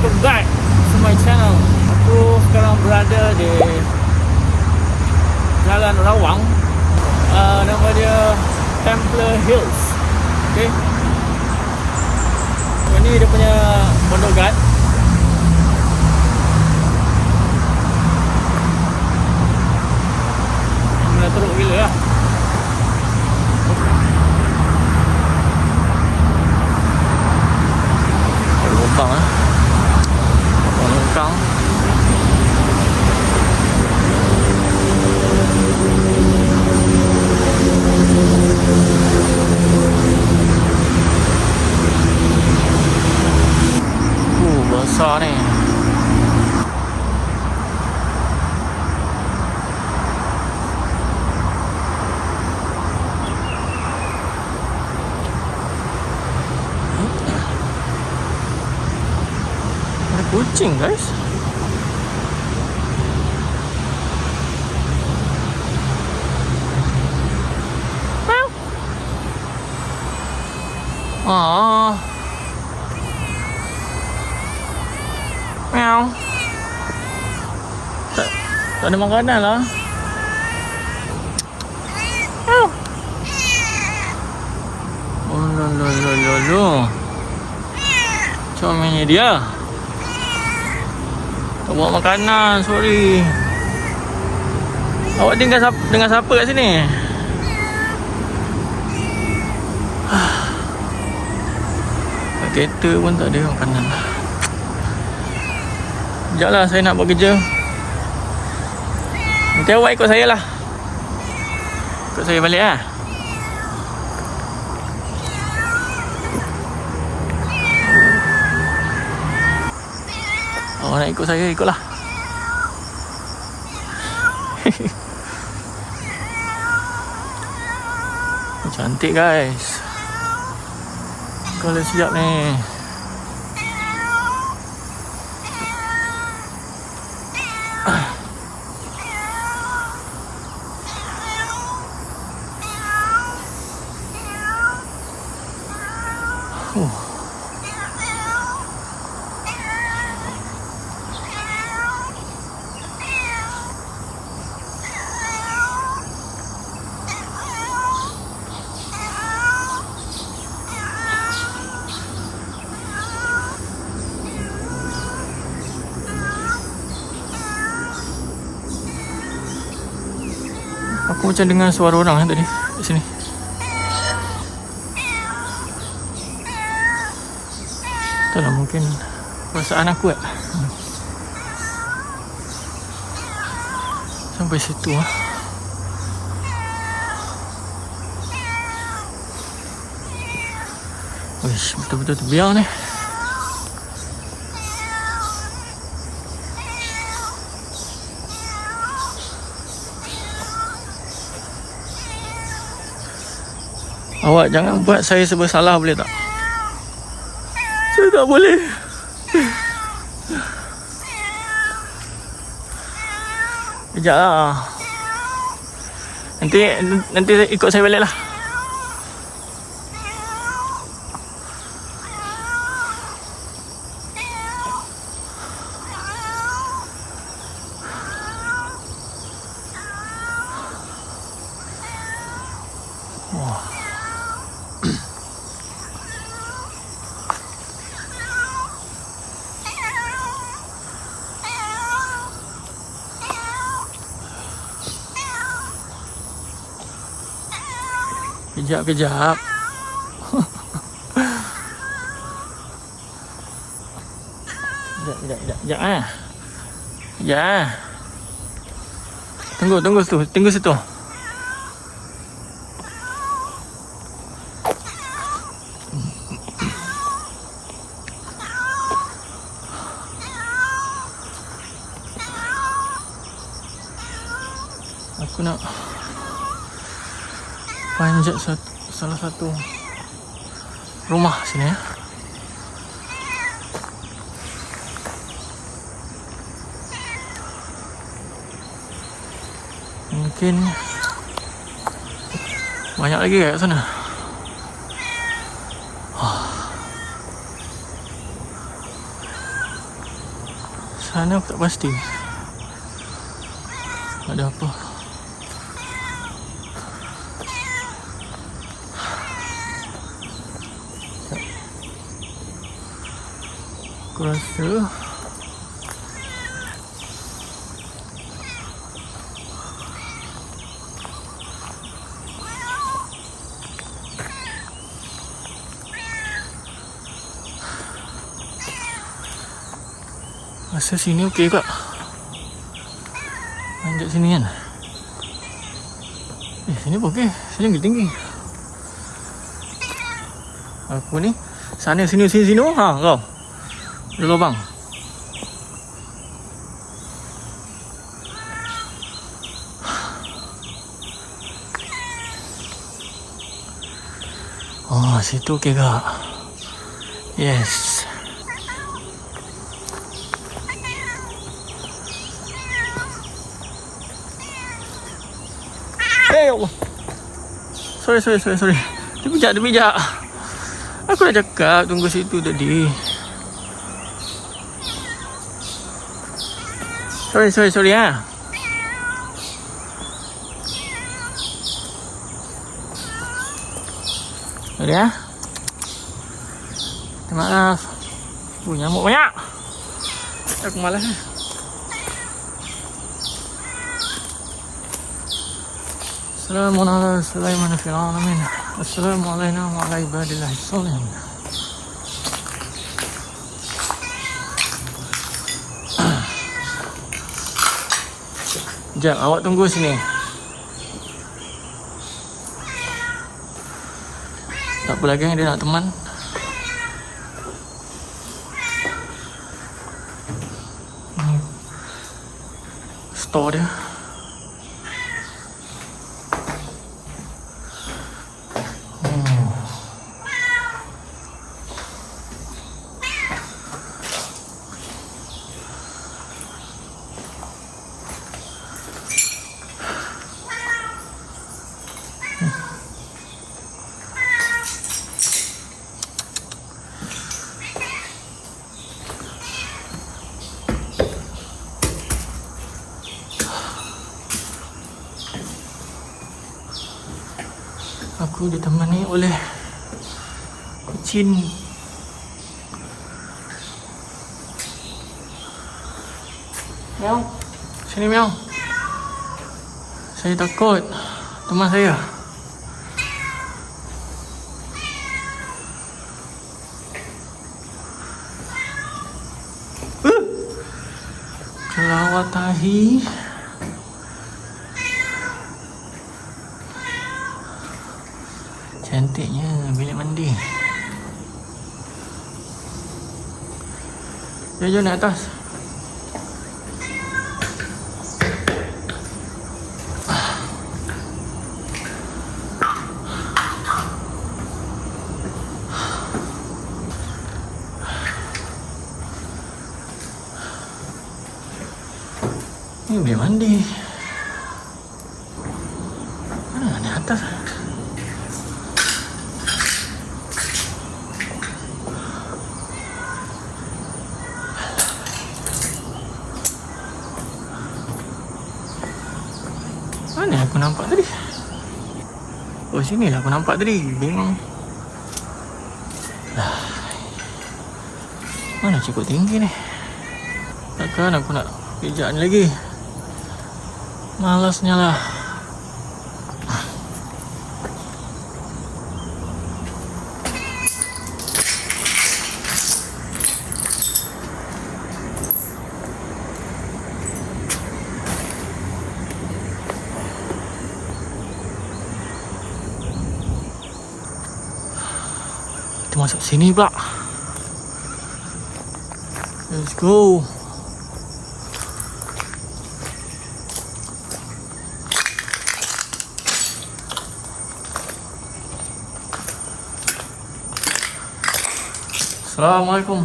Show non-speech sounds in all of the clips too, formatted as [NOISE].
welcome back to my channel. Aku sekarang berada di Jalan Rawang. Uh, Nama dia Templar Hills. Okay. Ini dia punya pondok guard Mula teruk gila lah Ada guys. 아. Ah. Meow. Tak, tak ada makanan lah. Meow. Oh, lo, lo, lo, lo, lo. Dia. Bawa makanan, sorry. Awak tinggal siapa, dengan siapa kat sini? [SIGHS] Kereta pun tak ada makanan. Sekejap lah, saya nak buat kerja. Nanti awak ikut saya lah. Ikut saya balik lah. Ikut saya, ikutlah. [LAUGHS] Cantik guys. Kalau siap ni. [SIGHS] Macam dengar suara orang eh, tadi Di sini. Tak lah mungkin Perasaan aku eh. Sampai situ ah. Wish, betul-betul terbiar ni Awak jangan buat saya bersalah boleh tak? Saya tak boleh. Kejap lah. Nanti nanti ikut saya balik lah. Kejap, kejap. Kejap, kejap, kejap, kejap ah. Kejap ah. Tunggu, tunggu situ, tunggu situ. Aku nak panjat satu, salah satu rumah sini ya. Mungkin banyak lagi kat sana. Sana aku tak pasti. Ada apa? Aku rasa sini okey kak Manjat sini kan Eh sini pun okey Sini tinggi tinggi Aku ni Sana sini sini sini Ha kau lubang Oh situ okey kak. Yes. Ya Allah Sorry sorry sorry sorry. Dia pijak dia pijak. Aku dah cakap tunggu situ tadi Sorry sorry sorry ha Sorry ya Minta maaf Oh nyamuk banyak Aku malas eh. السلام على سليمان في العالمين السلام علينا وعلى عباد الله الصالحين Sekejap, awak tunggu sini. Tak apa lagi dia nak teman. Store dia Aku ditemani oleh kucing. Meow. Sini meow. Saya takut. Teman saya. Uh! Kelawat tahi. Jom, jom naik atas. Ni bilik mandi. Mana aku nampak tadi? Oh sini lah aku nampak tadi. Bingung Ah. Mana cukup tinggi ni? Takkan aku nak pijak ni lagi? Malasnya lah masuk sini pula. Let's go. Assalamualaikum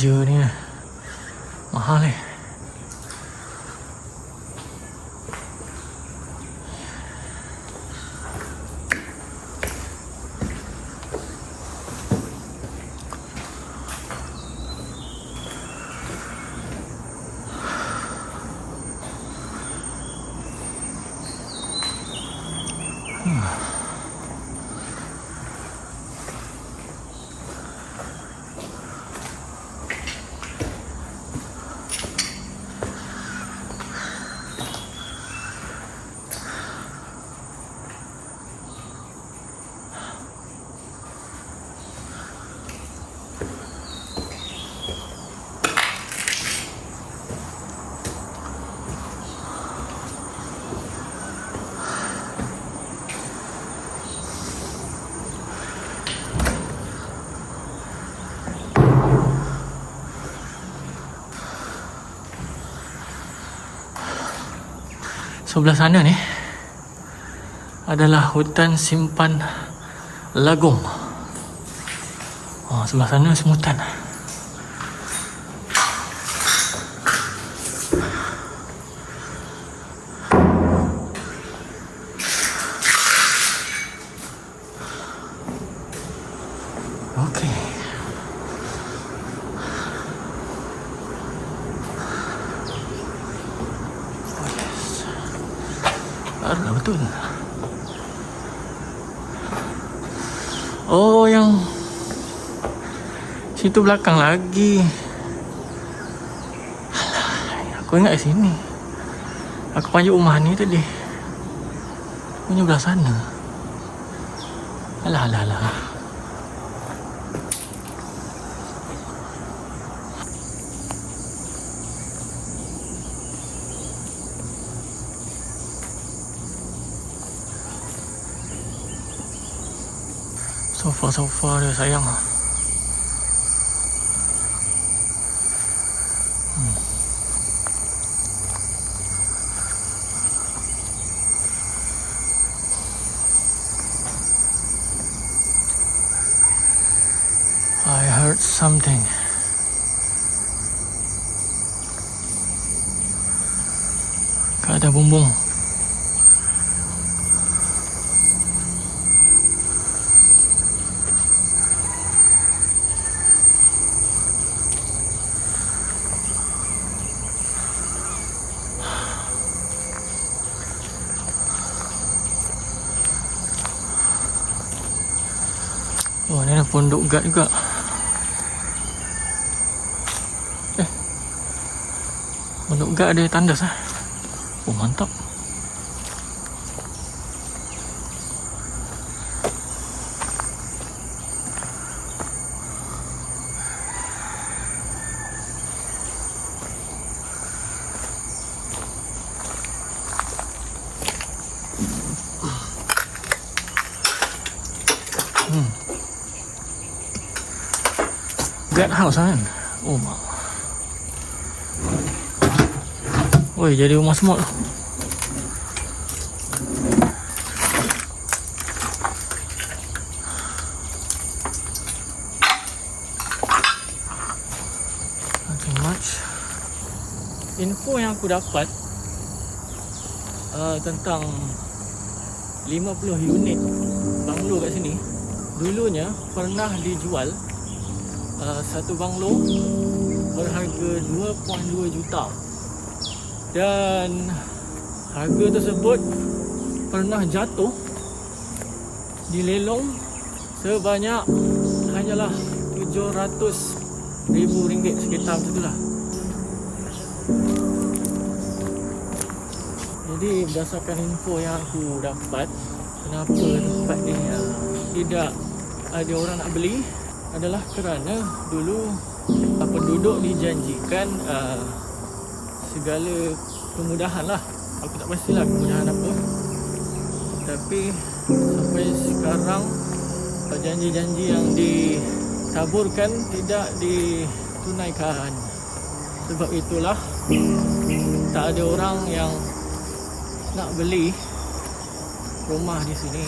ဂျူနီမဟာလေး Sebelah sana ni adalah hutan simpan lagom. Oh, sebelah sana semutan. Okey. Oh, yes. Barulah betul. Oh, yang situ belakang lagi. Alah, aku ingat sini. Aku panjat rumah ni tadi. Punya belah sana. Alah, alah, alah. Sofa-sofa dia sayang. Hmm. I heard something. Kak bumbung. Oh, ni ada pondok guard juga. Eh. Pondok guard ada tandas ah. Oh, mantap. Guard house kan? Oh, mak. Oi, jadi rumah semut. Much. Info yang aku dapat uh, tentang 50 unit banglo kat sini dulunya pernah dijual uh, satu banglo berharga 2.2 juta. Dan harga tersebut pernah jatuh di lelong sebanyak hanyalah 700 ribu ringgit sekitar macam itulah. Jadi berdasarkan info yang aku dapat kenapa tempat ni uh, tidak ada orang nak beli adalah kerana dulu uh, penduduk dijanjikan uh, segala kemudahan lah. Aku tak pastilah kemudahan apa. Tapi sampai sekarang uh, janji-janji yang ditaburkan tidak ditunaikan. Sebab itulah tak ada orang yang nak beli rumah di sini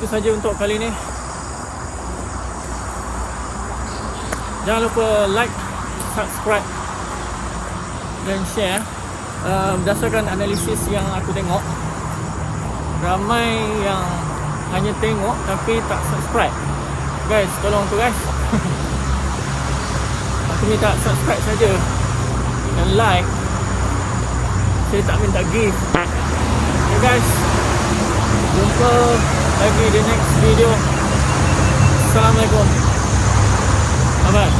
itu saja untuk kali ini. Jangan lupa like, subscribe dan share. Uh, berdasarkan analisis yang aku tengok, ramai yang hanya tengok tapi tak subscribe. Guys, tolong tu guys. [LAUGHS] aku minta subscribe saja dan like. Saya tak minta gift. Okay guys, jumpa back in the next video. Assalamu alaikum bye bye